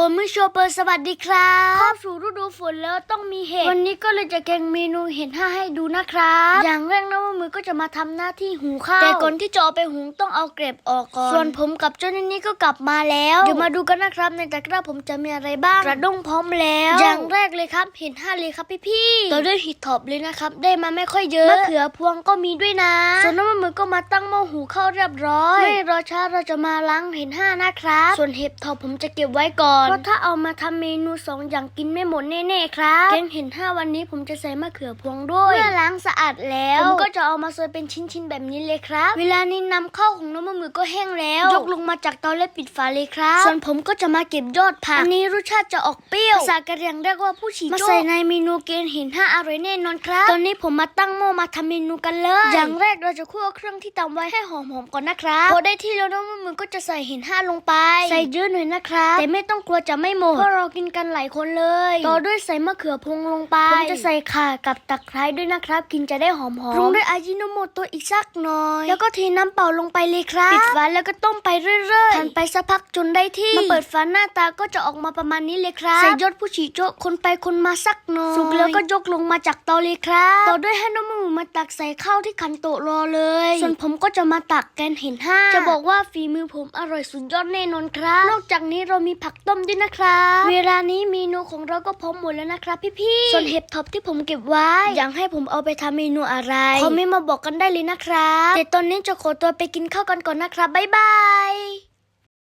โอมิโชเปอร์สวัสดีครับเข้าสู่ฤดูฝนแล้วต้องมีเห็ด วันนี้ก็เลยจะแกงเมนูเห็ดห้าให้ดูนะครับ อย่างแรกนะว่ามือก็จะมาทำหน้าที่หุงข้าว แต่ก่อนที่จะเอาไปหุงต้องเอาเกล็บออกก่อน ส่วนผมกับเจ้านี่นี่ก็กลับมาแล้ว เดี๋ยวมาดูกันนะครับ ในตะกร้าผมจะมีอะไรบ้าง กระด้งพร้อมแล้ว อย่างแรกเลยครับ เห็ดห้าเลยครับพี่ๆต่อด้วยเห็ดถอบเลยนะครับ ได้มาไม่ค่อยเยอะ มะเขือพวงก็มีด้วยนะ ส่วนน้ำมันมือก็มาตั้งหม้อหุงข้าวเรียบร้อย ไม่รอช้าเราจะมาล้างเห็ดห้านะครับ ส่วนเห็ดถอบผมจะเก็บไว้ก่อนเพราะถ้าเอามาทำเมนูสองอย่างกินไม่หมดแน่ๆครับแกงเห็ดห้าวันนี้ผมจะใส่มะเขือพวงด้วย เมื่อล้างสะอาดแล้ว ผมก็จะเอามาซอยเป็นชิ้นๆแบบนี้เลยครับ เวลานี้นำเข้าวของน้ำมันมือก็แห้งแล้ว ยกลงมาจากเตาและปิดฝาเลยครับ ส่วนผมก็จะมาเก็บยอดผัก อันนี้รสชาติจะออกเปรี้ยว ภาษากะเหรี่ยงเรียกว่าผู้ฉีโจ้มาใส่ในเมนูเกงเห็นห้าอร่อยแน่นอนครับ ตอนนี้ผมมาตั้งหม้อมาทำเมนูกันเลย อย่างแรกเราจะคั่วเครื่องที่ตำไว้ให้หอมๆก่อนนะครับ พอได้ที่แล้วน้ำมันมือก็จะใส่เห็นห้าลงไป ใส่เยอะหน่อยนะครับ แต่ไม่ต้องกลัวจะไม่หมดเพราะเรากินกันหลายคนเลยต่อด้วยใส่มะเขือพวงลงไปผมจะใส่ข่ากับตะไคร้ด้วยนะครับ กินจะได้หอมๆปรุงด้วยอาจิโนโมโตะอีกสักหน่อย แล้วก็เทน้ำเปล่าลงไปเลยครับปิดฝาแล้วก็ต้มไปเรื่อยๆทานไปสักพักจนได้ที่มาเปิดฝาหน้าตาก็จะออกมาประมาณนี้เลยครับใส่ยอดผู้ฉีโจะคนไปคนมาสักหน่อยสุกแล้วก็ยกลงมาจากเตาเลยครับต่อด้วยให้น้ำมัน มาตักใส่ข้าวที่ขันโตะรอเลย ส่วนผมก็จะมาตักแกนเห็นห้าจะบอกว่าฝีมือผมอร่อยสุดยอดแน่นอนครับ นอกจากนี้เรามีผักต้มด้วยนะครับ เวลานี้เมนูของเราก็พร้อมหมดแล้วนะครับพี่ๆส่วนเห็บท็อปที่ผมเก็บไว้ อยากให้ผมเอาไปทำเมนูอะไรคอมเมนต์มาบอกกันได้เลยนะครับแต่ตอนนี้จะขอตัวไปกินข้าวกันก่อนนะครับบ๊ายบาย